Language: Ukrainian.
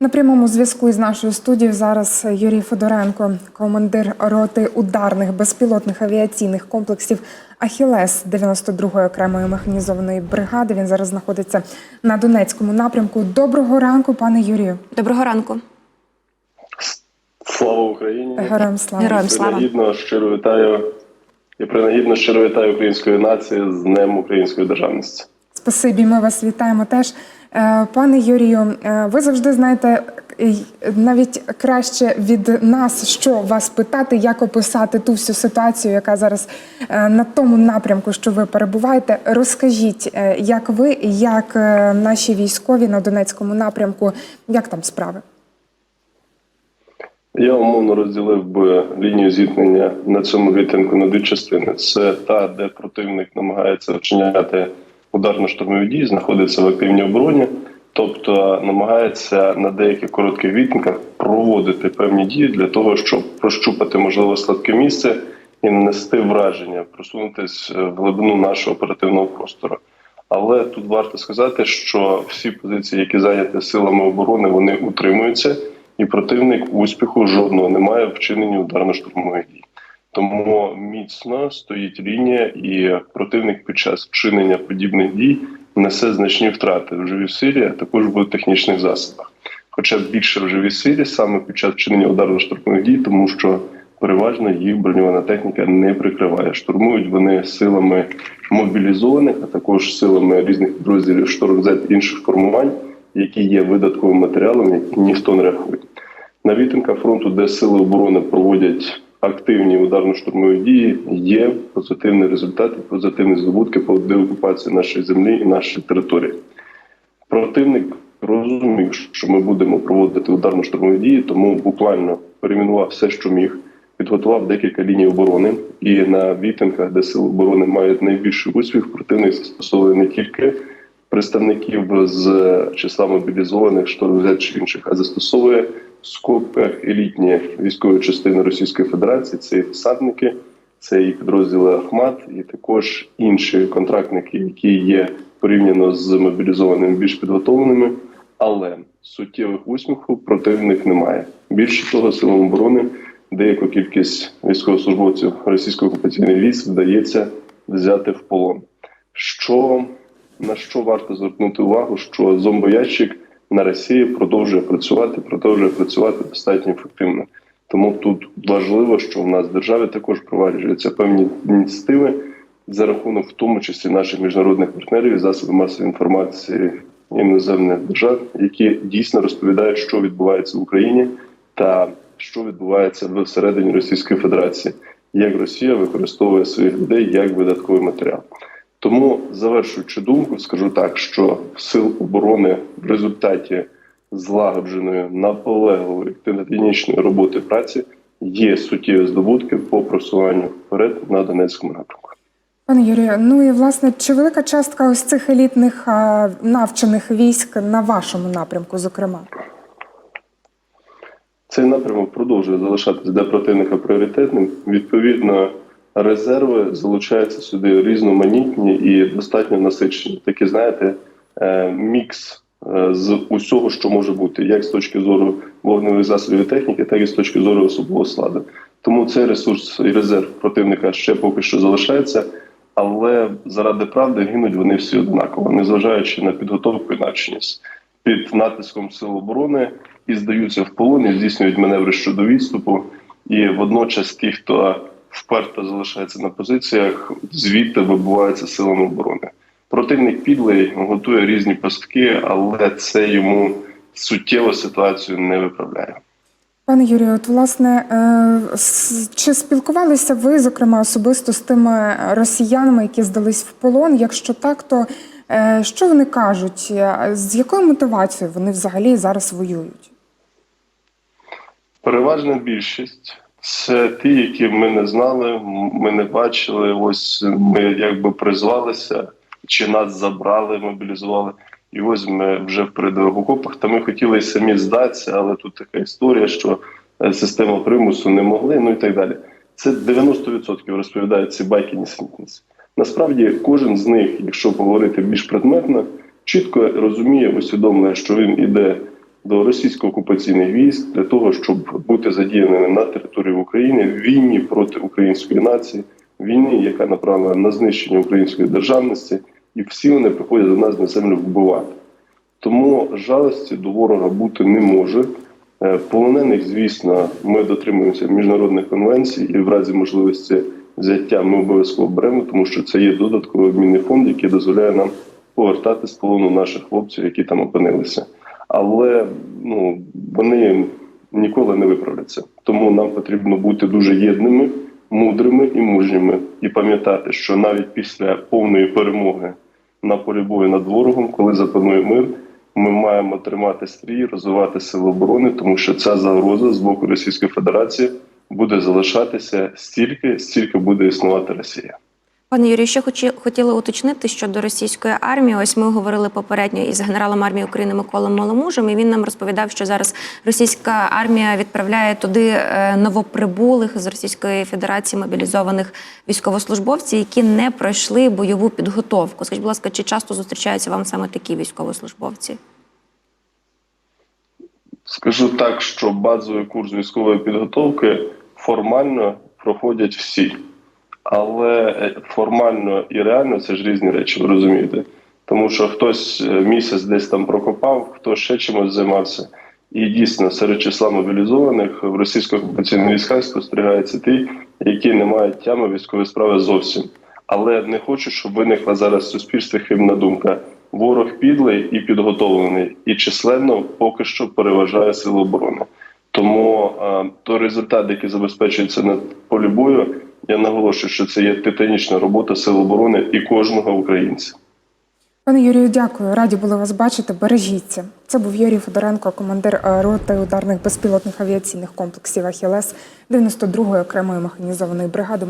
На прямому зв'язку із нашою студією зараз Юрій Федоренко, командир роти ударних безпілотних авіаційних комплексів Ахілес 92-ї окремої механізованої бригади. Він зараз знаходиться на Донецькому напрямку. Доброго ранку, пане Юрію. Доброго ранку. Слава Україні! Героям слава. Героям слава. Принагідно щиро вітаю і принагідно щиро вітаю української нації з Днем української державності. Спасибі, ми вас вітаємо теж. Е, Пане Юрію, е, ви завжди знаєте е, навіть краще від нас, що вас питати, як описати ту всю ситуацію, яка зараз на тому напрямку, що ви перебуваєте. Розкажіть, як ви, як наші військові на Донецькому напрямку, як там справи? Я умовно розділив би лінію зіткнення на цьому відтинку на дві частини. Це та, де противник намагається вчиняти ударно-штурмові дії, знаходиться в активній обороні, тобто намагається на деяких коротких відтинках проводити певні дії для того, щоб прощупати можливо слабке місце і нанести враження, просунутись в глибину нашого оперативного простору. Але тут варто сказати, що всі позиції, які зайняті силами оборони, вони утримуються, і противник успіху жодного не має вчиненні ударно-штурмових дій. Тому міцно стоїть лінія, і противник під час вчинення подібних дій несе значні втрати в живій силі, а також в технічних засобах. Хоча більше в живій силі саме під час вчинення ударно-штурмових дій, тому що переважно їх броньована техніка не прикриває. Штурмують вони силами мобілізованих, а також силами різних підрозділів шторм Z інших формувань, які є видатковим матеріалом, які ніхто не рахує. На відтинках фронту, де сили оборони проводять активні ударно-штурмові дії, є позитивні результати, позитивні здобутки по деокупації нашої землі і нашої території. Противник розумів, що ми будемо проводити ударно-штурмові дії, тому буквально перейменував все, що міг, підготував декілька ліній оборони. І на відтинках, де сили оборони мають найбільший успіх, противник застосовує не тільки представників з числа мобілізованих штурмів чи інших, а застосовує скобках елітні військові частини Російської Федерації. Це і десантники, це і підрозділи Ахмат, і також інші контрактники, які є порівняно з мобілізованими більш підготовленими. Але суттєвих усміху противник немає. Більше того, силам оборони деяку кількість військовослужбовців російської окупаційної військ вдається взяти в полон. Що на що варто звернути увагу, що зомбоящик на Росії продовжує працювати, продовжує працювати достатньо ефективно. Тому тут важливо, що в нас в державі також проваджуються певні ініціативи за рахунок, в тому числі наших міжнародних партнерів і засобів масової інформації іноземних держав, які дійсно розповідають, що відбувається в Україні, та що відбувається всередині Російської Федерації, як Росія використовує своїх людей як видатковий матеріал. Тому, завершуючи думку, скажу так, що сил оборони в результаті злагодженої наполегливої активно-клінічної роботи праці є суттєві здобутки по просуванню вперед на Донецькому напрямку. Пане Юрію, ну і власне, чи велика частка ось цих елітних а, навчених військ на вашому напрямку, зокрема? Цей напрямок продовжує залишатися для противника пріоритетним. Відповідно, резерви залучаються сюди різноманітні і достатньо насичені. Такі, знаєте, е, мікс е, з усього, що може бути, як з точки зору вогневих засобів і техніки, так і з точки зору особового складу. Тому цей ресурс і резерв противника ще поки що залишається, але заради правди гинуть вони всі однаково, незважаючи на підготовку і навченість під натиском сил оборони і здаються в полон, і здійснюють маневри щодо відступу. І водночас ті, хто вперто залишається на позиціях, звідти вибуваються силами оборони. Противник підлий готує різні пастки, але це йому суттєво ситуацію не виправляє. Пане Юрію, от власне, е, чи спілкувалися ви, зокрема, особисто з тими росіянами, які здались в полон? Якщо так, то е, що вони кажуть? Е, З якою мотивацією вони взагалі зараз воюють? Переважна більшість це ті, які ми не знали, ми не бачили. Ось ми якби призвалися, чи нас забрали, мобілізували. І ось ми вже в передових окопах. Та ми хотіли й самі здатися, але тут така історія, що е, система примусу не могли, ну і так далі. Це 90% розповідають ці байки нісенітниці. Насправді, кожен з них, якщо поговорити більш предметно, чітко розуміє, усвідомлює, що він іде до російсько-окупаційних військ для того, щоб бути задіяними на території України в війні проти української нації, війні, яка направлена на знищення української державності, і всі вони приходять до нас на землю вбивати. Тому жалості до ворога бути не може. Е, Полонених, звісно, ми дотримуємося міжнародних конвенцій, і в разі можливості взяття ми обов'язково беремо, тому що це є додатковий обмінний фонд, який дозволяє нам повертати з полону наших хлопців, які там опинилися. Але ну вони ніколи не виправляться. Тому нам потрібно бути дуже єдними, мудрими і мужніми, і пам'ятати, що навіть після повної перемоги на полі бою над ворогом, коли запанує мир, ми маємо тримати стрій, розвивати сили оборони, тому що ця загроза з боку Російської Федерації буде залишатися стільки, стільки буде існувати Росія. Пане Юрію, ще хочі, хотіла уточнити щодо російської армії. Ось ми говорили попередньо із генералом армії України Миколом Маломужем, і він нам розповідав, що зараз російська армія відправляє туди е, новоприбулих з Російської Федерації мобілізованих військовослужбовців, які не пройшли бойову підготовку. Скажіть, будь ласка, чи часто зустрічаються вам саме такі військовослужбовці? Скажу так, що базовий курс військової підготовки формально проходять всі, але е, формально і реально це ж різні речі, ви розумієте. Тому що хтось е, місяць десь там прокопав, хтось ще чимось займався. І дійсно серед числа мобілізованих в російсько-окупаційних військах спостерігаються ті, які не мають тями військової справи зовсім. Але не хочу, щоб виникла зараз в суспільстві хибна думка. Ворог підлий і підготовлений, і численно поки що переважає сили оборони. Тому е, той результат, який забезпечується на полі бою, я наголошую, що це є титанічна робота сил оборони і кожного українця. Пане Юрію, дякую. Раді були вас бачити. Бережіться. Це був Юрій Федоренко, командир е, роти ударних безпілотних авіаційних комплексів Ахілес 92-ї окремої механізованої бригади.